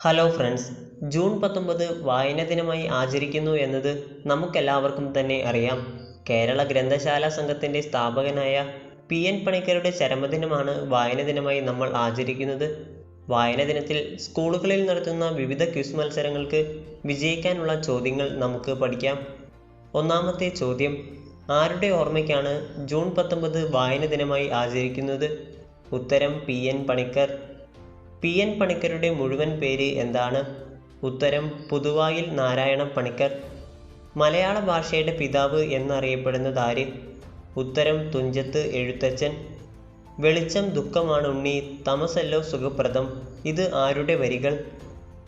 Hello friends June പത്തൊമ്പത് വായന ദിനമായി ആചരിക്കുന്നു എന്നത് നമുക്കെല്ലാവർക്കും തന്നെ അറിയാം. കേരള ഗ്രന്ഥശാല സംഘത്തിന്റെ സ്ഥാപകനായ പി എൻ പണിക്കരുടെ ചരമദിനമാണ് വായന ദിനമായി നമ്മൾ ആചരിക്കുന്നത്. വായന ദിനത്തിൽ സ്കൂളുകളിൽ നടത്തുന്ന വിവിധ ക്വിസ് മത്സരങ്ങൾക്ക് വിജയിക്കാനുള്ള ചോദ്യങ്ങൾ നമുക്ക് പഠിക്കാം. ഒന്നാമത്തെ ചോദ്യം ആരുടെ ഓർമ്മയ്ക്കാണ് ജൂൺ പത്തൊമ്പത് വായന ദിനമായി ആചരിക്കുന്നത്? ഉത്തരം P N Panicker. P N പണിക്കരുടെ മുഴുവൻ പേര് എന്താണ്? ഉത്തരം പുതുവായിൽ നാരായണ പണിക്കർ. മലയാള ഭാഷയുടെ പിതാവ് എന്നറിയപ്പെടുന്നത് ആര്? ഉത്തരം തുഞ്ചത്ത് എഴുത്തച്ഛൻ. വെളിച്ചം ദുഃഖമാണ് ഉണ്ണി തമസല്ലോ സുഖപ്രദം. ഇത് ആരുടെ വരികൾ?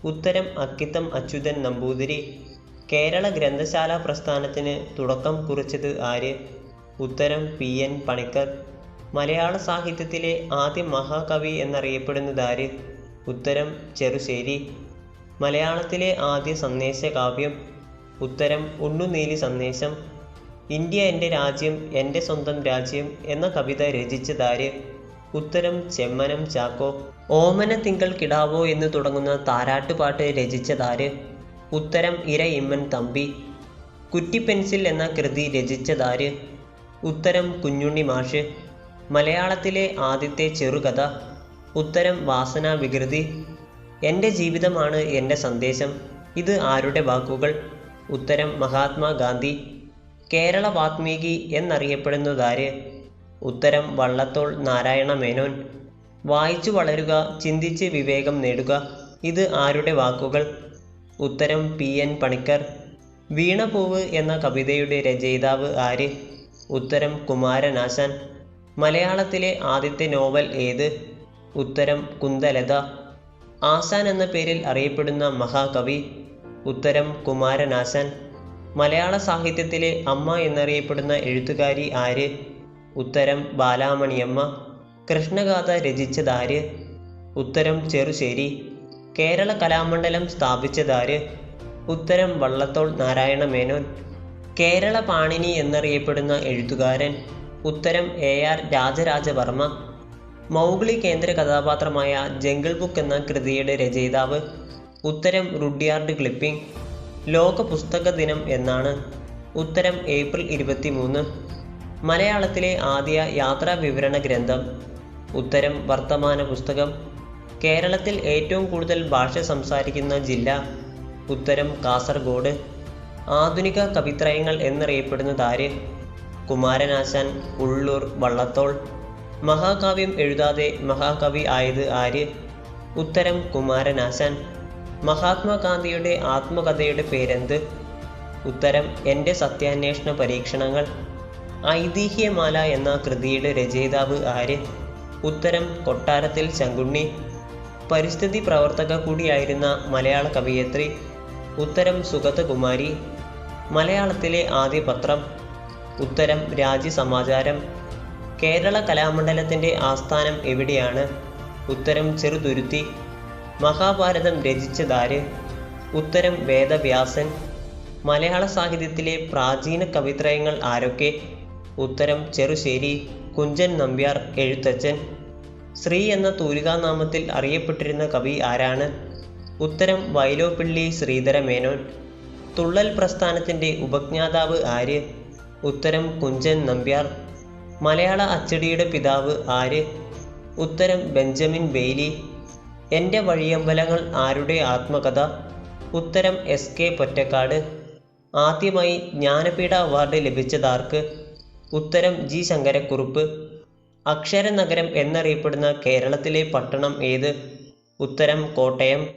ഉത്തരം അക്കിത്തം അച്യുതൻ നമ്പൂതിരി. കേരള ഗ്രന്ഥശാല പ്രസ്ഥാനത്തിന് തുടക്കം കുറിച്ചത് ആര്? ഉത്തരം പി എൻ പണിക്കർ. മലയാള സാഹിത്യത്തിലെ ആദ്യ മഹാകവി എന്നറിയപ്പെടുന്നതാര് ഉത്തരം ചെറുശ്ശേരി. മലയാളത്തിലെ ആദ്യ സന്ദേശ കാവ്യം ഉത്തരം ഉണ്ണുനീലി സന്ദേശം. ഇന്ത്യ എന്റെ രാജ്യം എന്റെ സ്വന്തം രാജ്യം എന്ന കവിത രചിച്ചതാര് ഉത്തരം ചെമ്മനം ചാക്കോ. ഓമന തിങ്കൾ കിടാവോ എന്ന് തുടങ്ങുന്ന താരാട്ടുപാട്ട് രചിച്ചതാര് ഉത്തരം ഇര ഇമ്മൻ തമ്പി. കുറ്റിപ്പെൻസിൽ എന്ന കൃതി രചിച്ചതാര് ഉത്തരം കുഞ്ഞുണ്ണി മാഷ്. മലയാളത്തിലെ ആദ്യത്തെ ചെറുകഥ ഉത്തരം വാസന വികൃതി എന്റെ ജീവിതമാണ് എന്റെ സന്ദേശം ഇത് ആരുടെ വാക്കുകൾ ഉത്തരം മഹാത്മാഗാന്ധി കേരള വാത്മീകി എന്നറിയപ്പെടുന്നതാര്? ഉത്തരം വള്ളത്തോൾ നാരായണ മേനോൻ വായിച്ചു വളരുക ചിന്തിച്ച് വിവേകം നേടുക ഇത് ആരുടെ വാക്കുകൾ ഉത്തരം പി എൻ പണിക്കർ വീണപൂവ് എന്ന കവിതയുടെ രചയിതാവ് ആര്? ഉത്തരം കുമാരനാശാൻ മലയാളത്തിലെ ആദ്യത്തെ നോവൽ ഏത്? ഉത്തരം കുന്തലത. ആസാൻ എന്ന പേരിൽ അറിയപ്പെടുന്ന മഹാകവി. ഉത്തരം കുമാരനാശാൻ. മലയാള സാഹിത്യത്തിലെ അമ്മ എന്നറിയപ്പെടുന്ന എഴുത്തുകാരി ആര്? ഉത്തരം ബാലാമണിയമ്മ. കൃഷ്ണഗാഥ രചിച്ചതാര് ഉത്തരം ചെറുശ്ശേരി. കേരള കലാമണ്ഡലം സ്ഥാപിച്ചതാര് ഉത്തരം വള്ളത്തോൾ നാരായണ മേനോൻ. കേരള പാണിനി എന്നറിയപ്പെടുന്ന എഴുത്തുകാരൻ. ഉത്തരം എ ആർ രാജരാജവർമ്മ. മൗഗ്ലി കേന്ദ്ര കഥാപാത്രമായ ജംഗിൾ ബുക്ക് എന്ന കൃതിയുടെ രചയിതാവ്. ഉത്തരം റുഡിയാർഡ് ക്ലിപ്പിംഗ്. ലോക പുസ്തക ദിനം എന്നാണ്. ഉത്തരം ഏപ്രിൽ ഇരുപത്തി മൂന്ന് മലയാളത്തിലെ ആദ്യ യാത്രാ വിവരണ ഗ്രന്ഥം. ഉത്തരം വർത്തമാന പുസ്തകം. കേരളത്തിൽ ഏറ്റവും കൂടുതൽ ഭാഷ സംസാരിക്കുന്ന ജില്ല. ഉത്തരം കാസർഗോഡ്. ആധുനിക കവിത്രയങ്ങൾ എന്നറിയപ്പെടുന്നതാര് കുമാരനാശാൻ ഉള്ളൂർ വള്ളത്തോൾ. മഹാകാവ്യം എഴുതാതെ മഹാകവി ആയത് ആര്? ഉത്തരം കുമാരനാശാൻ. മഹാത്മാഗാന്ധിയുടെ ആത്മകഥയുടെ പേരെന്ത്? ഉത്തരം എന്റെ സത്യാന്വേഷണ പരീക്ഷണങ്ങൾ. ഐതിഹ്യമാല എന്ന കൃതിയുടെ രചയിതാവ് ആര്? ഉത്തരം കൊട്ടാരത്തിൽ ശങ്കുണ്ണി. പരിസ്ഥിതി പ്രവർത്തക കൂടിയായിരുന്ന മലയാള കവിയത്രി. ഉത്തരം സുഗതകുമാരി. മലയാളത്തിലെ ആദ്യ പത്രം ഉത്തരം രാജ്യസമാചാരം കേരള കലാമണ്ഡലത്തിന്റെ ആസ്ഥാനം എവിടെയാണ്? ഉത്തരം ചെറുതുരുത്തി. മഹാഭാരതം രചിച്ചതാര്? ഉത്തരം വേദവ്യാസൻ. മലയാള സാഹിത്യത്തിലെ പ്രാചീന കവിത്രയങ്ങൾ ആരൊക്കെ? ഉത്തരം ചെറുശ്ശേരി കുഞ്ചൻ നമ്പ്യാർ എഴുത്തച്ഛൻ. ശ്രീ എന്ന തൂലികാനാമത്തിൽ അറിയപ്പെട്ടിരുന്ന കവി ആരാണ്? ഉത്തരം വൈലോപ്പിള്ളി ശ്രീധരമേനോൻ. തുള്ളൽ പ്രസ്ഥാനത്തിന്റെ ഉപജ്ഞാതാവ് ആര്? ഉത്തരം കുഞ്ചൻ നമ്പ്യാർ. മലയാള അച്ചടിയുടെ പിതാവ് ആര്? ഉത്തരം ബെഞ്ചമിൻ ബെയ്ലി. എന്റെ വഴിയമ്പലങ്ങൾ ആരുടെ ആത്മകഥ? ഉത്തരം എസ് കെ പൊറ്റക്കാട്. ആദ്യമായി ജ്ഞാനപീഠ അവാർഡ് ലഭിച്ചതാർക്ക്? ഉത്തരം ജി ശങ്കരക്കുറുപ്പ്. അക്ഷരനഗരം എന്നറിയപ്പെടുന്ന കേരളത്തിലെ പട്ടണം ഏത്? ഉത്തരം കോട്ടയം.